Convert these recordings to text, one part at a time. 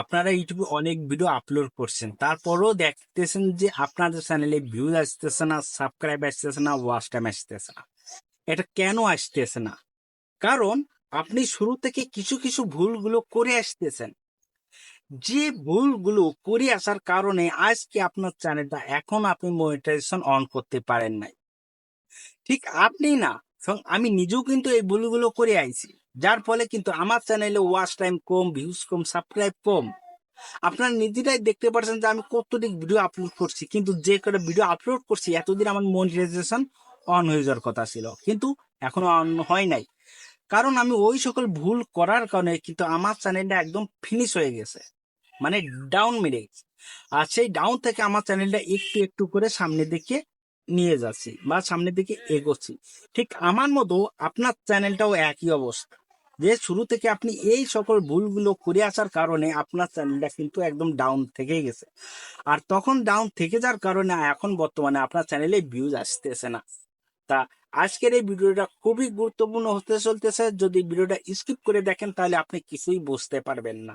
আপনারা ইউটিউবে অনেক ভিডিও আপলোড করছেন। তারপরেও দেখতেছেন যে আপনাদের চ্যানেলে ভিউজ আসতেছে না সাবস্ক্রাইব আসতেছে না ওয়াচ টাইম আসতেছে না। এটা কেন আসতেছে না? কারণ আপনি শুরু থেকে কিছু কিছু ভুলগুলো করে আসতেছেন। যে ভুলগুলো করে আসার কারণে আজকে আপনার চ্যানেলটা এখন আপনি মনিটাইজেশন অন করতে পারেন নাই। ঠিক আপনি না এবং আমি নিজেও কিন্তু এই ভুলগুলো করে আইছি। যার ফলে কিন্তু আমার চ্যানেলে ওয়াচ টাইম কম ভিউজ কম সাবস্ক্রাইব কম। আপনারা নিজেরাই দেখতে পাচ্ছেন যে আমি কতদিন ভিডিও আপলোড করছি। কিন্তু যে করে ভিডিও আপলোড করছি, এতদিন আমার মনিটাইজেশন অন হয়ে যাওয়ার কথা ছিল। কিন্তু এখনও অন হয় নাই। কারণ আমি ওই সকল ভুল করার কারণে কিন্তু আমার চ্যানেলটা একদম ফিনিশ হয়ে গেছে। মানে ডাউন মেরে গেছে। আর সেই ডাউন থেকে আমার চ্যানেলটা একটু একটু করে সামনের দিকে নিয়ে যাচ্ছি বা সামনের দিকে এগোচ্ছি। ঠিক আমার মতো আপনার চ্যানেলটাও একই অবস্থা। যে শুরু থেকে আপনি এই সকল ভুলগুলো করে আসার কারণে আপনার চ্যানেলটা কিন্তু একদম ডাউন থেকে গেছে। আর তখন ডাউন থেকে যাওয়ার কারণে এখন বর্তমানে আপনার চ্যানেলে ভিউজ আসতেছে না। তা আজকের এই ভিডিওটা খুবই গুরুত্বপূর্ণ হতে চলতেছে। যদি ভিডিওটা স্কিপ করে দেখেন তাহলে আপনি কিছুই বুঝতে পারবেন না।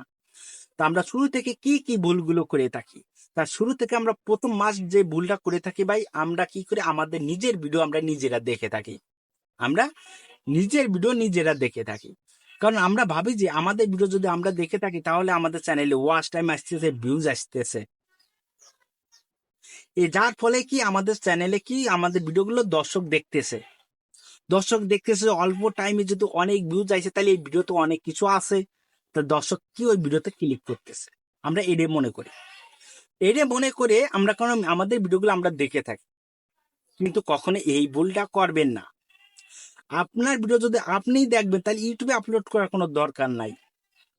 তা আমরা শুরু থেকে কি কি ভুলগুলো করে থাকি? তা শুরু থেকে আমরা প্রথম মাস যে ভুলটা করে থাকি ভাই, আমরা কি করে আমাদের নিজের ভিডিও আমরা নিজেরা দেখে থাকি। আমরা নিজের ভিডিও নিজেরা দেখে থাকি। কারণ আমরা ভাবি যে আমাদের ভিডিও যদি আমরা দেখে থাকি, তাহলে আমাদের চ্যানেলে ওয়াচ টাইম আসতেছে ভিউজ আসতেছে। এ যার ফলে কি আমাদের চ্যানেলে কি আমাদের ভিডিওগুলো দর্শক দেখতেছে। দর্শক দেখতেছে অল্প টাইমে যদি অনেক ভিউজ আইছে তাহলে এই ভিডিওতে অনেক কিছু আছে। তা দর্শক কি ওই ভিডিওতে ক্লিক করতেছে? আমরা এডে মনে করি। এডে মনে করে আমরা কারণ আমাদের ভিডিওগুলো আমরা দেখে থাকি। কিন্তু কখনো এই ভুলটা করবেন না। আপনার ভিডিও যদি আপনিই দেখবেন, তাহলে ইউটিউবে আপলোড করার কোনো দরকার নাই।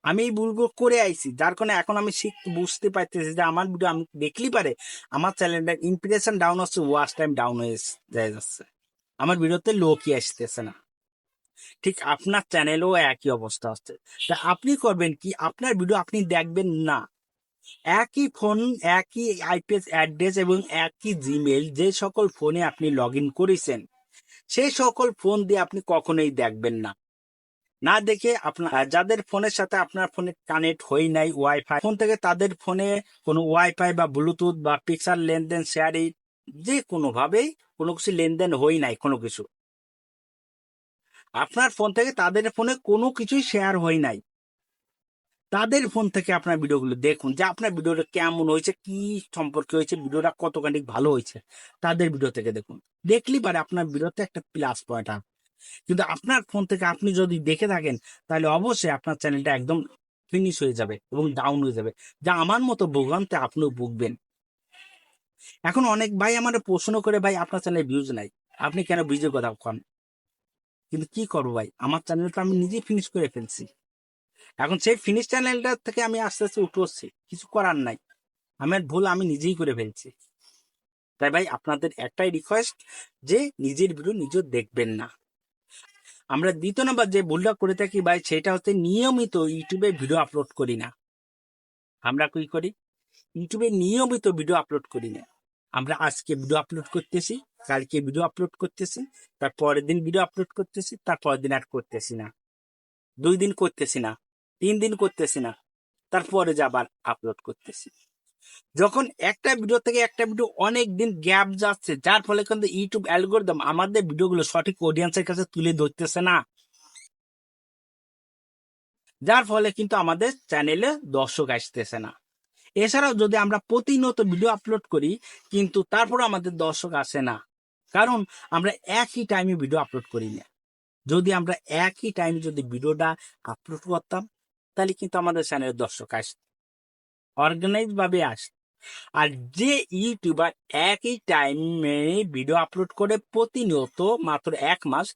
আমি এই ভুলগুলো করে আইছি, যার কারণে এখন আমি শিখ, বুঝতে পারতেছি যে আমার ভিডিও আমি দেখলেই পারে আমার চ্যানেলটার ইমপ্রেশন ডাউন হচ্ছে ওয়াচ টাইম ডাউন হয়ে যাচ্ছে আমার ভিডিওতে লোকই আসতেছে না। ঠিক আপনার চ্যানেলও একই অবস্থা হচ্ছে। তা আপনি করবেন কি? আপনার ভিডিও আপনি দেখবেন না। একই ফোন একই আইপিএস অ্যাড্রেস এবং একই জিমেল যে সকল ফোনে আপনি লগ ইন করেছেন, সেই সকল ফোন দিয়ে আপনি কখনোই দেখবেন না। না দেখে আপনার যাদের ফোনের সাথে আপনার ফোনে কানেক্ট হই নাই ওয়াইফাই ফোন থেকে তাদের ফোনে কোনো ওয়াইফাই বা ব্লুটুথ বা পিকচার লেনদেন শেয়ারিং যে কোনো ভাবেই কোনো কিছু লেনদেন হই নাই কোনো কিছু। আপনার ফোন থেকে তাদের ফোনে কোনো কিছুই শেয়ার হয় নাই। তাদের ফোন থেকে আপনার ভিডিওগুলো দেখুন, যে আপনার ভিডিওটা কেমন হয়েছে, কি সম্পর্কে হয়েছে, ভিডিওটা কতখানি ভালো হয়েছে, তাদের ভিডিও থেকে দেখুন। দেখলি পারে আপনার ভিডিওতে একটা প্লাস পয়েন্ট আসবে। কিন্তু আপনার ফোন থেকে আপনি যদি দেখে থাকেন, তাহলে অবশ্যই আপনার চ্যানেলটা একদম ফিনিশ হয়ে যাবে এবং ডাউন হয়ে যাবে। যা আমার মতো ভোগান্তে আপনিও ভুগবেন। এখন অনেক ভাই আমার প্রশ্ন করে, ভাই, আপনার চ্যানেলে ভিউজ নাই। আপনি কেন ভিউজের কথা কন? কিন্তু কি করব ভাই? আমার চ্যানেলটা আমি নিজেই ফিনিশ করে ফেলছি। এখন সেই ফিনিশ চ্যানেলটা থেকে আমি আস্তে আস্তে উঠে কিছু করার নাই। আমার ভুল আমি নিজেই করে ফেলছি। তাই ভাই, আপনাদের একটাই রিকোয়েস্ট যে নিজের ভিডিও নিজে দেখবেন না। আমরা দ্বিতীয় নম্বর যে ভুলটা করে থাকি ভাই, সেটা হচ্ছে নিয়মিত ইউটিউবে ভিডিও আপলোড করি না। আমরা কি করি? ইউটিউবে নিয়মিত ভিডিও আপলোড করি না। আমরা আজকে ভিডিও আপলোড করতেছি, কালকে ভিডিও আপলোড করতেছি, তার পরের দিন ভিডিও আপলোড করতেছি, তার পরের দিন আর করতেছি না। দুই দিন করতেছি না। তিন দিন করতেছি না, তারপরে যে আবার আপলোড করতেছি। যখন একটা ভিডিও থেকে একটা ভিডিও অনেক দিন গ্যাপ যাচ্ছে, যার ফলে কিন্তু ইউটিউব অ্যালগোরিদম আমাদের ভিডিওগুলো সঠিক অডিয়েন্সের কাছে তুলে ধরতেছে না। যার ফলে কিন্তু আমাদের চ্যানেলে দর্শক আসতেছে না। এছাড়াও যদি আমরা প্রতিনিয়ত ভিডিও আপলোড করি, কিন্তু তারপর আমাদের দর্শক আসে না। কারণ আমরা একই টাইমে ভিডিও আপলোড করি না। যদি আমরা একই টাইমে যদি ভিডিওটা আপলোড করতাম তাহলে কিন্তু আমাদের চ্যানেলের দর্শক আসত অর্গানাইজ ভাবে আসত আর যে ইউটিউবার একই টাইমে ভিডিও আপলোড করে প্রতিনিয়ত মাত্র এক মাস,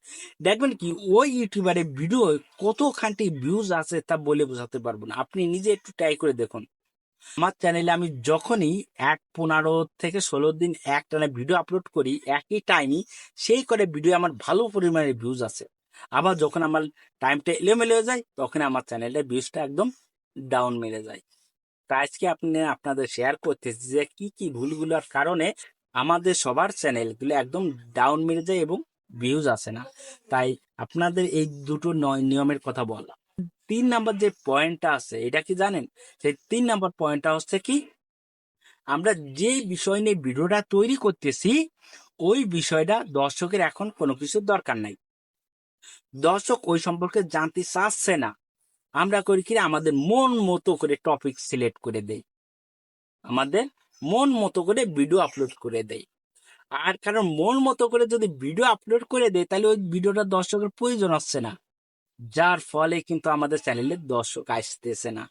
দেখবেন কি ওই ইউটিউবারের ভিডিও কতখানটি ভিউজ আছে তা বলে বোঝাতে পারব না। আপনি নিজে একটু ট্রাই করে দেখুন। আমার চ্যানেলে আমি যখনই এক পনেরো থেকে ষোলো দিন এক টানা ভিডিও আপলোড করি, একই টাইমই সেই করে ভিডিও আমার ভালো পরিমাণে ভিউজ আছে। আবার যখন আমার টাইমটা এলোমেলো হয়ে যায়, তখন আমার চ্যানেলের ভিউজটা একদম ডাউন মেরে যায়। তা আজকে আপনি, আপনাদের শেয়ার করতেছি যে কি কি ভুলগুলোর কারণে আমাদের সবার চ্যানেলগুলো একদম ডাউন মেরে যায় এবং ভিউজ আসে না। তাই আপনাদের এই দুটো নয় নিয়মের কথা বলা তিন নাম্বার যে পয়েন্টটা আছে, এটা কি জানেন? সেই তিন নাম্বার পয়েন্টটা হচ্ছে কি, আমরা যে বিষয় নিয়ে ভিডিওটা তৈরি করতেছি, ওই বিষয়টা দর্শকের এখন কোনো কিছুর দরকার নাই। দর্শক ওই সম্পর্কে জানতে চাচ্ছে না। আমরা করি কি আমাদের মন মতো করে টপিক সিলেক্ট করে দেই। আমাদের মন মতো করে ভিডিও আপলোড করে দেই। আর কারণ মন মতো করে যদি ভিডিও আপলোড করে দেয় তাহলে ওই ভিডিওটা দর্শকের প্রয়োজন হচ্ছে না। যার ফলে কিন্তু আমাদের চ্যানেলে দর্শক আসতেছে না।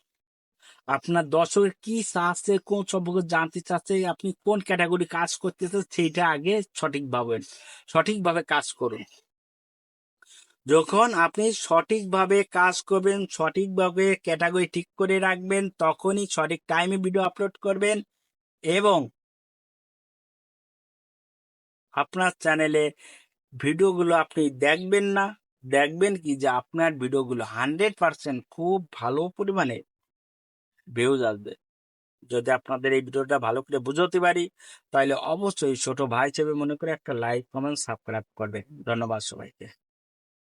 আপনার দর্শকের কি চাচ্ছে, কোন সম্পর্কে জানতে চাচ্ছে, আপনি কোন ক্যাটাগরি কাজ করতেছে, সেইটা আগে সঠিকভাবে সঠিকভাবে কাজ করুন। যখন আপনি সঠিকভাবে কাজ করবেন, সঠিকভাবে ক্যাটাগরি ঠিক করে রাখবেন, তখনই সঠিক টাইমে ভিডিও আপলোড করবেন এবং আপনার চ্যানেলে ভিডিওগুলো আপনি দেখবেন না। দেখবেন কি যে আপনার ভিডিওগুলো হান্ড্রেড পার্সেন্ট খুব ভালো পরিমাণে ভিউজ আসবে। যদি আপনাদের এই ভিডিওটা ভালো করে বুঝতে পারি, তাহলে অবশ্যই ছোট ভাই হিসেবে মনে করে একটা লাইক কমেন্ট সাবস্ক্রাইব করবেন। ধন্যবাদ সবাইকে।